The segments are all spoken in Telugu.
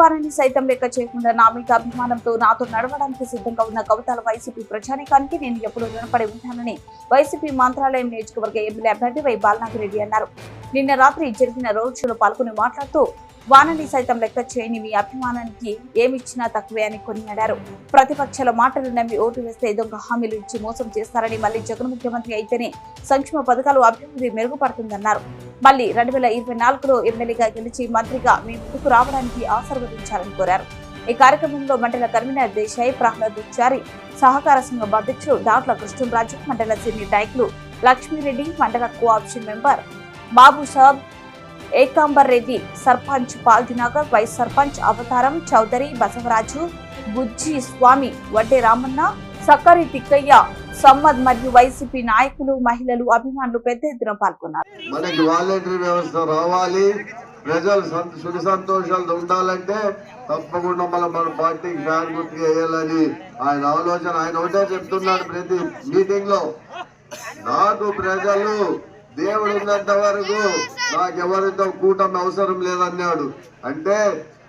వారిని సైతం లెక్క చేయకుండా నా మీద అభిమానంతో నాతో నడవడానికి సిద్ధంగా ఉన్న కవితల వైసీపీ ప్రజానికానికి నేను ఎప్పుడు రుణపడి ఉంటానని వైసీపీ మంత్రాలయం నియోజకవర్గ ఎమ్మెల్యే అభ్యర్థి వై బాలనాగిరెడ్డి అన్నారు. నిన్న రాత్రి జరిగిన రోడ్ షోలో పాల్గొని మాట్లాడుతూ వానని సైతం లెక్క చేయని మీ అభిమానానికి ఏమిచ్చినా తక్కువే అని కొనియాడారు. ప్రతిపక్షాల మాటలు నమ్మి ఓటు వేస్తే దొంగ హామీలు ఇచ్చి మోసం చేస్తారని మళ్ళీ జగన్ ముఖ్యమంత్రి అయితేనే సంక్షేమ పథకాలు అభివృద్ధి మెరుగుపడుతుందన్నారు. మళ్ళీ రెండు వేల ఇరవై నాలుగులో ఎమ్మెల్యేగా గెలిచి మంత్రిగా మీ ముందుకు రావడానికి ఆశీర్వదించాలని కోరారు. ఈ కార్యక్రమంలో మండల కన్వీనర్ దేశాయ్ ప్రహ్లాద్ చారి సహకార సంఘం అధ్యక్షుడు దాట్ల కృష్ణరాజు మండల సీనియర్ నాయకులు లక్ష్మీరెడ్డి మండల cooption member Babu Saab Ekambar Reddy sarpanch Paldinagar vice sarpanch Avataram Chowdary Basavaraju బుజ్జి స్వామి వడ్డే రామన్న సక్కరి తిక్కయ్య సమ్మద్ మరియు వైసీపీ నాయకులు మహిళలు అభిమానులు పెద్ద ఎత్తున పాల్గొన్నారు. మనకి వాలంటరీ వ్యవస్థ రావాలి. ప్రజలు సుఖ సంతోషాలు ఉండాలంటే తప్పకుండా మన మన పార్టీకి ఫ్యాన్ గుర్తు చేయాలని ఆయన ఆలోచన. ఆయన ఒకటే చెప్తున్నాడు ప్రతి మీటింగ్లో నాకు ప్రజలు దేవుడు ఉన్నంత వరకు నాకెవరితో కూటమి అవసరం లేదన్నాడు. అంటే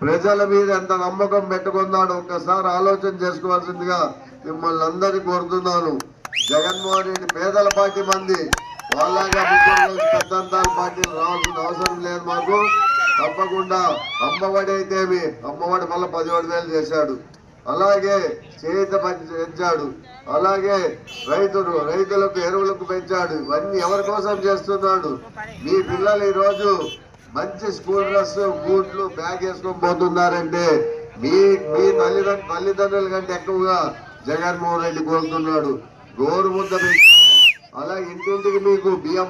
ప్రజల మీద ఎంత నమ్మకం పెట్టుకున్నాడు ఒక్కసారి ఆలోచన చేసుకోవాల్సిందిగా మిమ్మల్ని అందరినీ కోరుతున్నాను. జగన్మోహన్ రెడ్డి పేదల పార్టీ మంది. వాళ్ళగా ముగ్గురు పెద్దంతాల పార్టీలు రావాల్సిన అవసరం లేదు మాకు. తప్పకుండా అమ్మఒడి అయితేమి అమ్మఒడి మళ్ళీ పదిహేడు వేలు చేశాడు. అలాగే చేత పెంచాడు. అలాగే రైతులు రైతులకు ఎరువులకు పెంచాడు. ఇవన్నీ ఎవరి కోసం చేస్తున్నాడు? మీ పిల్లలు ఈరోజు మంచి స్కూల్ డ్రెస్ బూట్లు బ్యాగ్ వేసుకొని పోతున్నారంటే మీ మీ తల్లిదండ్రులు తల్లిదండ్రుల కంటే ఎక్కువగా జగన్మోహన్ రెడ్డి కోరుతున్నాడు గోరు ముద్ద అలా ఇంటింటికి మీకు బియ్యం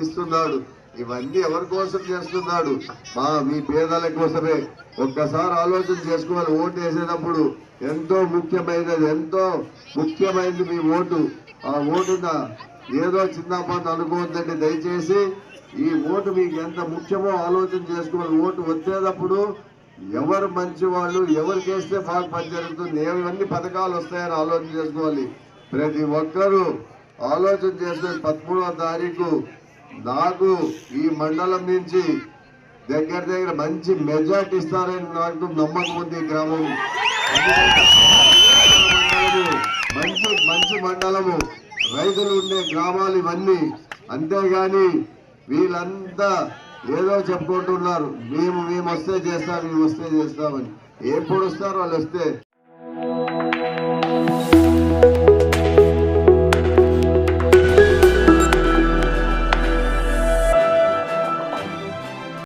ఇస్తున్నాడు. ఇవన్నీ ఎవరి కోసం చేస్తున్నాడు? మా మీ పేదల కోసమే. ఒక్కసారి ఆలోచన చేసుకోవాలి. ఓటు వేసేటప్పుడు ఎంతో ముఖ్యమైనది ఎంతో ముఖ్యమైనది మీ ఓటు. ఆ ఓటున ఏదో చిన్న పని అనుకోవద్దండి. దయచేసి ఈ ఓటు మీకు ఎంత ముఖ్యమో ఆలోచన చేసుకోవాలి. ఓటు వచ్చేటప్పుడు ఎవరు మంచి వాళ్ళు ఎవరికి వేస్తే బాగా పని జరుగుతుంది. ఏవన్నీ పథకాలు వస్తాయని ఆలోచన చేసుకోవాలి. ప్రతి ఒక్కరూ ఆలోచన చేస్తే పదమూడవ తారీఖు నాకు ఈ మండలం నుంచి దగ్గర దగ్గర మంచి మెజార్టీ ఇస్తారని నాకు నమ్మకం ఉంది ఈ గ్రామం. మంచి మంచి మండలము. రైతులు ఉండే గ్రామాలు ఇవన్నీ. అంతేగాని వీళ్ళంతా ఏదో చెప్పుకుంటున్నారు. మేము మేము వస్తే చేస్తాం మేము వస్తే చేస్తామని. ఎప్పుడు వస్తారు వాళ్ళు వస్తే